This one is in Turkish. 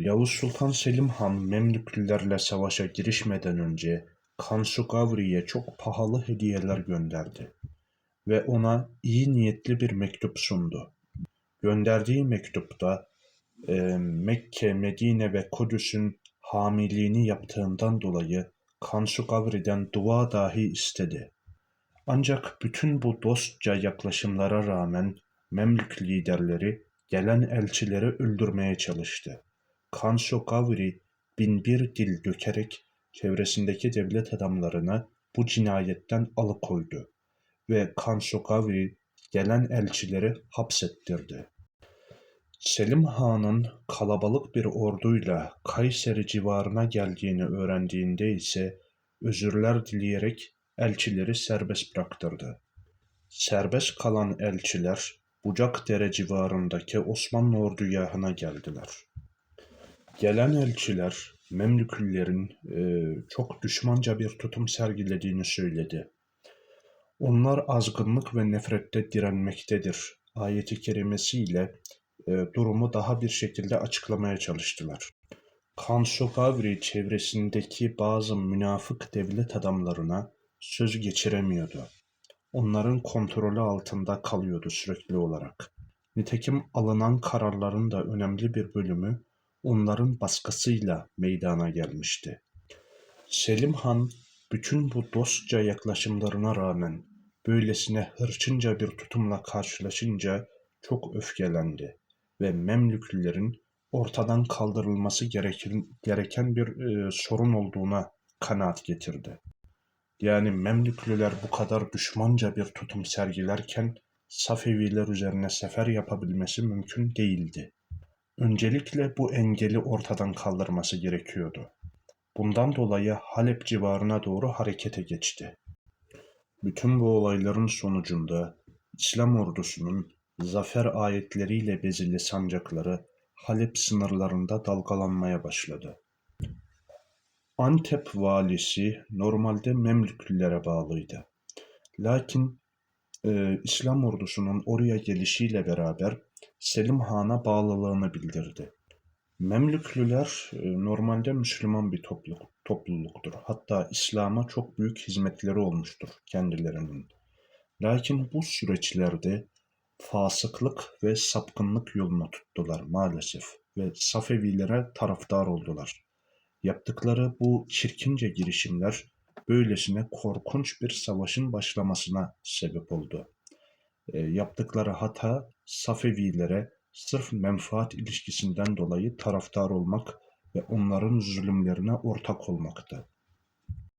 Yavuz Sultan Selim Han Memlüklilerle savaşa girişmeden önce Kansu Gavri'ye çok pahalı hediyeler gönderdi ve ona iyi niyetli bir mektup sundu. Gönderdiği mektupta e, Mekke, Medine ve Kudüs'ün hamiliğini yaptığından dolayı Kansu Gavri'den dua dahi istedi. Ancak bütün bu dostça yaklaşımlara rağmen Memlük liderleri gelen elçileri öldürmeye çalıştı. Kansu Gavri bin bir dil dökerek çevresindeki devlet adamlarını bu cinayetten alıkoydu ve Kansu Gavri gelen elçileri hapsettirdi. Selim Han'ın kalabalık bir orduyla Kayseri civarına geldiğini öğrendiğinde ise özürler dileyerek elçileri serbest bıraktırdı. Serbest kalan elçiler Bucakdere civarındaki Osmanlı ordugahına geldiler. Gelen elçiler Memlüklilerin e, çok düşmanca bir tutum sergilediğini söyledi. Onlar azgınlık ve nefrette direnmektedir. Ayeti kerimesiyle e, durumu daha bir şekilde açıklamaya çalıştılar. Kansu Gavri çevresindeki bazı münafık devlet adamlarına söz geçiremiyordu. Onların kontrolü altında kalıyordu sürekli olarak. Nitekim alınan kararların da önemli bir bölümü onların baskısıyla meydana gelmişti. Selim Han bütün bu dostça yaklaşımlarına rağmen böylesine hırçınca bir tutumla karşılaşınca çok öfkelendi ve Memlüklülerin ortadan kaldırılması gereken, bir e, sorun olduğuna kanaat getirdi. Yani Memlüklüler bu kadar düşmanca bir tutum sergilerken Safeviler üzerine sefer yapabilmesi mümkün değildi. Öncelikle bu engeli ortadan kaldırması gerekiyordu. Bundan dolayı Halep civarına doğru harekete geçti. Bütün bu olayların sonucunda İslam ordusunun zafer ayetleriyle bezili sancakları Halep sınırlarında dalgalanmaya başladı. Antep valisi normalde Memlüklülere bağlıydı. Lakin e, İslam ordusunun oraya gelişiyle beraber Selim Han'a bağlılığını bildirdi. Memlüklüler e, normalde Müslüman bir topluluk, topluluktur. Hatta İslam'a çok büyük hizmetleri olmuştur kendilerinin. Lakin bu süreçlerde fasıklık ve sapkınlık yoluna tuttular maalesef ve Safevilere taraftar oldular. Yaptıkları bu çirkince girişimler böylesine korkunç bir savaşın başlamasına sebep oldu. E, yaptıkları hata Safevilere sırf menfaat ilişkisinden dolayı taraftar olmak ve onların zulümlerine ortak olmaktı.